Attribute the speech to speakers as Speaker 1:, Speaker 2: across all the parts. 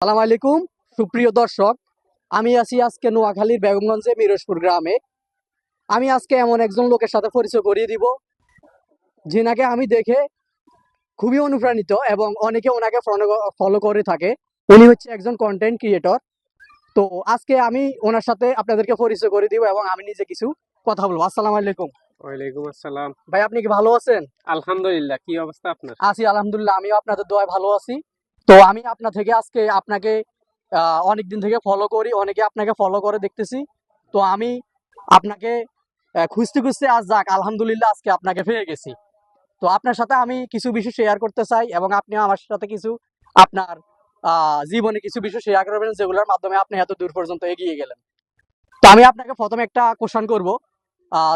Speaker 1: সালাম আলাইকুম সুপ্রিয় দর্শক আমি আছি আজকে নোয়াখালীর বেগমগঞ্জে মিরজপুর গ্রামে। আমি আজকে এমন একজন লোকের সাথে পরিচয় করিয়ে দিব যিনাকে আমি দেখে খুবই অনুপ্রাণিত এবং অনেকে ওনাকে ফলো করে থাকে। উনি হচ্ছে একজন কন্টেন্ট ক্রিয়েটর তো আজকে আমি ওনার সাথে আপনাদেরকে পরিচয় করে দিব এবং আমি নিজে কিছু কথা বলব। আসসালাম আলাইকুম।
Speaker 2: ওয়ালাইকুম আসসালাম।
Speaker 1: ভাই আপনি কি ভালো আছেন?
Speaker 2: আলহামদুলিল্লাহ কি অবস্থা আপনার?
Speaker 1: আছি আলহামদুলিল্লাহ আমিও আপনাদের দোয়ায় ভালো আছি। তো আমি আপনার থেকে আজকে আপনাকে আহ, অনেকদিন থেকে ফলো করি অনেকে আপনাকে ফলো করে দেখতেছি। তো আমি আপনাকে খুঁজতে খুঁজতে আজ যাক আলহামদুলিল্লাহ আজকে আপনাকে পেয়ে গেছি। তো আপনার সাথে আমি কিছু বিষয় শেয়ার করতে চাই এবং আপনি আমার সাথে কিছু আপনার জীবনে কিছু বিষয় শেয়ার করবেন যেগুলোর মাধ্যমে আপনি এত দূর পর্যন্ত এগিয়ে গেলেন। তো আমি আপনাকে প্রথমে একটা কোশ্চেন করব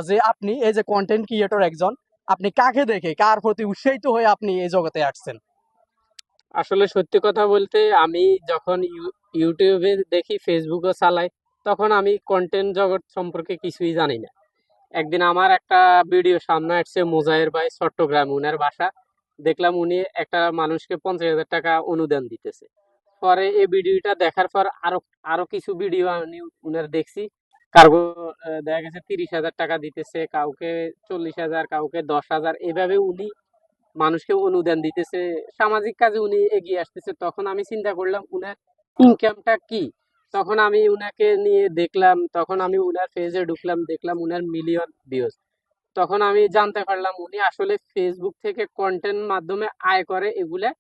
Speaker 1: যে আপনি এই যে কন্টেন্ট ক্রিয়েটর একজন আপনি কাকে দেখে কার প্রতি উৎসাহিত হয়ে আপনি এই জগতে আসছেন?
Speaker 2: আসলে সত্যি কথা বলতে আমি যখন ইউ- ইউটিউবে দেখি ফেসবুকও চালাই তখন আমি কন্টেন্ট জগৎ সম্পর্কে কিছুই জানি না। একদিন আমার একটা ভিডিও সামনে আসছে মোজাহের ভাই চট্টগ্রাম উনার বাসা। দেখলাম উনি একটা মানুষকে পঞ্চাশ হাজার টাকা অনুদান দিতেছে। পরে এই ভিডিওটা দেখার পর আরও আরও কিছু ভিডিও আমি উনার দেখছি। কারও আহ, দেখা গেছে তিরিশ হাজার টাকা দিতেছে কাউকে চল্লিশ হাজার কাউকে দশ হাজার। এভাবে উনি মানুষকে অনুদান দিতেছে সামাজিক কাজে উনি এগিয়ে আসতেছে। তখন আমি চিন্তা করলাম উনার ইনকামটা কি? তখন আমি উনাকে নিয়ে দেখলাম তখন আমি উনার পেজে ঢুকলাম দেখলাম উনার মিলিয়ন ভিউজ তখন আমি জানতে পারলাম উনি আসলে ফেসবুক থেকে কন্টেন্ট মাধ্যমে আয় করে এগুলা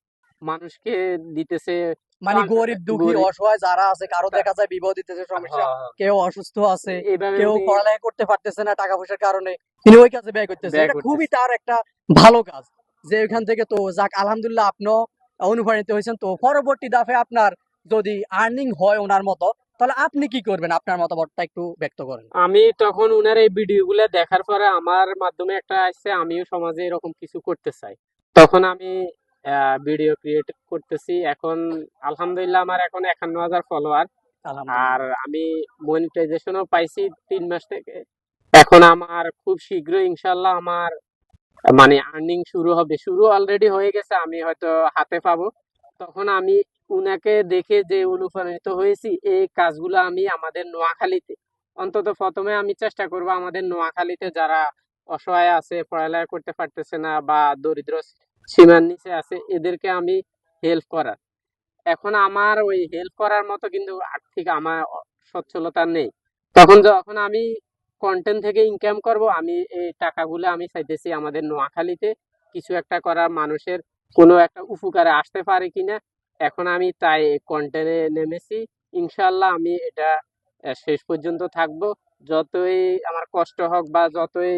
Speaker 2: মানুষকে দিতেছে।
Speaker 1: মানে গরিব দুঃখী অসহায় যারা আছে কারও দেখা যায় বিপদ দিতেছে সমস্যা।
Speaker 2: হ্যাঁ, হ্যাঁ।
Speaker 1: কেউ অসুস্থ আছে কেউ পড়ালেখা করতে পারতেছে না টাকা পয়সার কারণে। তিনি ওই কাজে ব্যয় করতেছে। এটা
Speaker 2: করতেছে।
Speaker 1: খুবই তার একটা ভালো কাজ। যে ওইখান থেকে তো যাক আলহামদুলিল্লাহ আপনিও অনুপ্রাণিত হয়েছেন। তো পরবর্তী দাফে আপনার যদি আর্নিং হয় ওনার মতো তাহলে আপনি কি করবেন? আপনার মতামতটা একটু ব্যক্ত করেন।
Speaker 2: আমি তখন উনার এই ভিডিওগুলো দেখার পরে আমার মাধ্যমে একটা আসছে আমিও সমাজে এরকম কিছু করতে চাই। তখন আমি ভিডিও ক্রিয়েট করতেছি। এখন আলহামদুলিল্লাহ আমার এখন একান্ন হাজার ফলোয়ার আর আমি মনিটাইজেশনও পাইছি তিন মাস থেকে। এখন আমার খুব শীঘ্রই ইনশাল্লাহ আমার মানে আর্নিং শুরু হবে, শুরু অলরেডি হয়ে গেছে, আমি হয়তো হাতে পাবো। তখন আমি উনাকে দেখে যে অনুপ্রাণিত হয়েছি, এই কাজগুলো আমি আমাদের নোয়াখালীতে। অন্তত প্রথমে আমি চেষ্টা করব আমাদের নোয়াখালীতে যারা অসহায় আছে, পড়ালেখা করতে পারতেছে না বা দরিদ্র সীমার নিচে আছে, এদেরকে আমি হেল্প করার। এখন আমার ওই হেল্প করার মতো কিন্তু আর্থিক আমার সচ্ছলতা নেই। তখন যখন আমি কন্টেন্ট থেকে ইনকাম করব আমি এই টাকাগুলো আমি চাইতেছি আমাদের নোয়াখালীতে কিছু একটা করার মানুষের কোনো একটা উপকারে আসতে পারে কিনা। এখন আমি তাই কন্টেন্টে নেমেছি। ইনশাল্লাহ আমি এটা শেষ পর্যন্ত থাকব। যতই আমার কষ্ট হোক বা যতই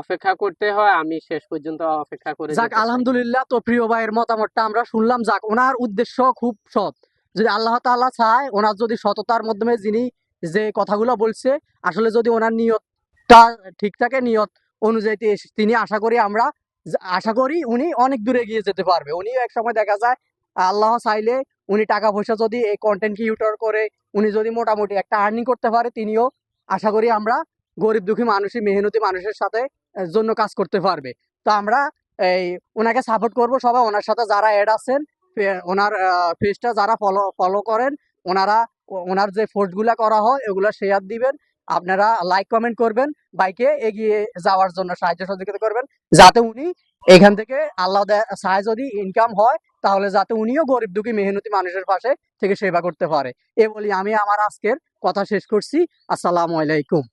Speaker 2: অপেক্ষা করতে হয় আমি শেষ পর্যন্ত অপেক্ষা করে
Speaker 1: যাক আলহামদুলিল্লাহ তো প্রিয় ভাইয়ের মতামতটা আমরা শুনলাম। যাক ওনার উদ্দেশ্য খুব সৎ। যদি আল্লাহ তাআলা চায় ওনার যদি সততার মাধ্যমে যিনি যে কথাগুলো বলছে, আসলে যদি ওনার নিয়তটা ঠিক থাকে, নিয়ত অনুযায়ী তিনি আশা করি আমরা আশা করি উনি অনেক দূরে এগিয়ে যেতে পারবে। উনিও এক সময় দেখা যায়, আল্লাহ চাইলে উনি টাকা পয়সা যদি এই কন্টেন্ট ক্রিয়েটর করে, উনি যদি মোটামুটি একটা আর্নিং করতে পারে, তিনিও আশা করি আমরা গরিব দুঃখী মানুষই, মেহনতি মানুষের সাথে জন্য কাজ করতে পারবে। তো আমরা এই ওনাকে সাপোর্ট করব সবাই, ওনার সাথে যারা অ্যাড আছেন ওনার পেজটা যারা ফলো ফলো করেন, ওনারা ওনার যে ফোর্সগুলো করা হয় ওগুলো শেয়ার দিবেন। আপনারা লাইক কমেন্ট করবেন, বাইকে এগিয়ে যাওয়ার জন্য সাহায্য সহযোগিতা করবেন, যাতে উনি এখান থেকে আল্লাহ সাহায্য যদি ইনকাম হয়, তাহলে যাতে উনিও গরিব দুঃখী মেহনতি মানুষের পাশে থেকে সেবা করতে পারে। এ বলি আমি আমার আজকের কথা শেষ করছি। আসসালামু আলাইকুম।